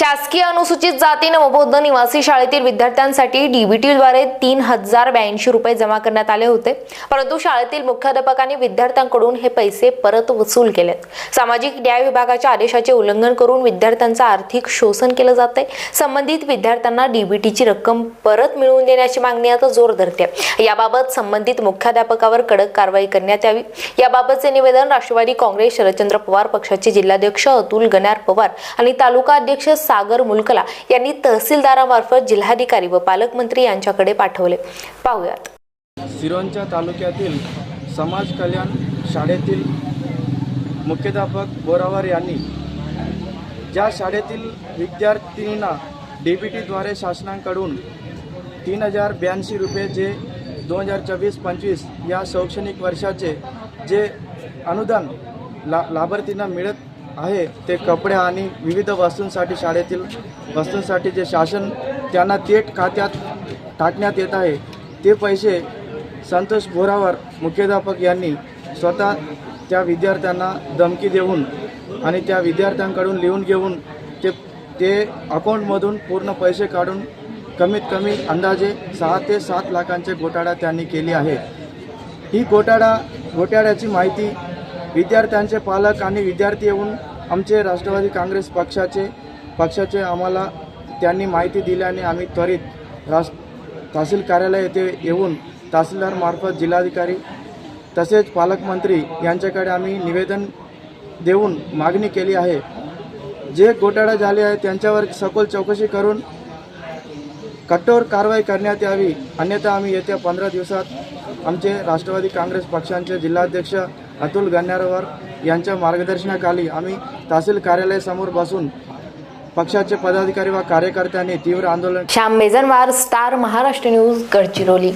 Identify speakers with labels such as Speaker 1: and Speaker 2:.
Speaker 1: शासकीय अनुसूचित जाती नवबौद्ध निवासी शाळेतील विद्यार्थ्यांसाठी डीबीटीद्वारे तीन हजार ब्याऐंशी रुपये जमा करण्यात आले होते. परंतु शाळेतील मुख्याध्यापकांनी विद्यार्थ्यांकडून हे पैसे परत वसूल केलेत. सामाजिक न्याय विभागाच्या आदेशाचे उल्लंघन करून विद्यार्थ्यांचं आर्थिक शोषण केलं जाते संबंधित विद्यार्थ्यांना डीबीटीची रक्कम परत मिळवून देण्याची मागणी आता जोर धरते याबाबत संबंधित मुख्याध्यापकावर कडक कारवाई करण्यात यावी. याबाबतचे निवेदन राष्ट्रवादी काँग्रेस शरदचंद्र पवार पक्षाचे जिल्हाध्यक्ष अतुल गनार पवार आणि तालुका अध्यक्ष सागर मुलकला यांनी तहसीलदारामार्फत जिल्हाधिकारी व पालकमंत्री यांच्याकडे पाठवले. पाहूयात.
Speaker 2: सिरोंच्या तालुक्यातील समाज कल्याण शाळेतील मुख्याध्यापक बोरावर यांनी ज्या शाळेतील विद्यार्थिनींना डी बी टीद्वारे शासनाकडून तीन हजार ब्याऐंशी रुपये जे दोन हजार चोवीस पंचवीस या शैक्षणिक वर्षाचे जे अनुदान ला लाभार्थींना मिळत आहे. ते कपडे आणि विविध वस्तूंसाठी शाळेतील वस्तूंसाठी जे शासन त्यांना थेट खात्यात टाकण्यात येत आहे. ते पैसे संतोष बोरावर मुख्याध्यापक यांनी स्वतः त्या विद्यार्थ्यांना धमकी देऊन आणि त्या विद्यार्थ्यांकडून लिहून घेऊन ते ते अकाउंटमधून पूर्ण पैसे काढून कमीत कमी अंदाजे सहा ते सात लाखांचे घोटाळा त्यांनी केली आहे ही घोटाळा घोटाळ्याची माहिती विद्यार्थ्यांचे पालक आणि विद्यार्थी येऊन आमचे राष्ट्रवादी काँग्रेस पक्षाचे पक्षाचे आम्हाला त्यांनी माहिती दिल्याने आम्ही त्वरित रास तहसील कार्यालय येथे येऊन तहसीलदारमार्फत जिल्हाधिकारी तसेच पालकमंत्री यांच्याकडे आम्ही निवेदन देऊन मागणी केली आहे. जे घोटाळा झाले आहे त्यांच्यावर सखोल चौकशी करून कठोर कारवाई करण्यात यावी. अन्यथा आम्ही येत्या पंधरा दिवसात आमचे राष्ट्रवादी काँग्रेस पक्षांचे जिल्हाध्यक्ष अतुल गण्यारवर यांच्या मार्गदर्शनाखाली आम्ही तहसील कार्यालयासमोर बसून पक्षाचे पदाधिकारी व कार्यकर्त्यांनी तीव्र आंदोलन
Speaker 1: श्याम मेजनवार स्टार महाराष्ट्र न्यूज गडचिरोली.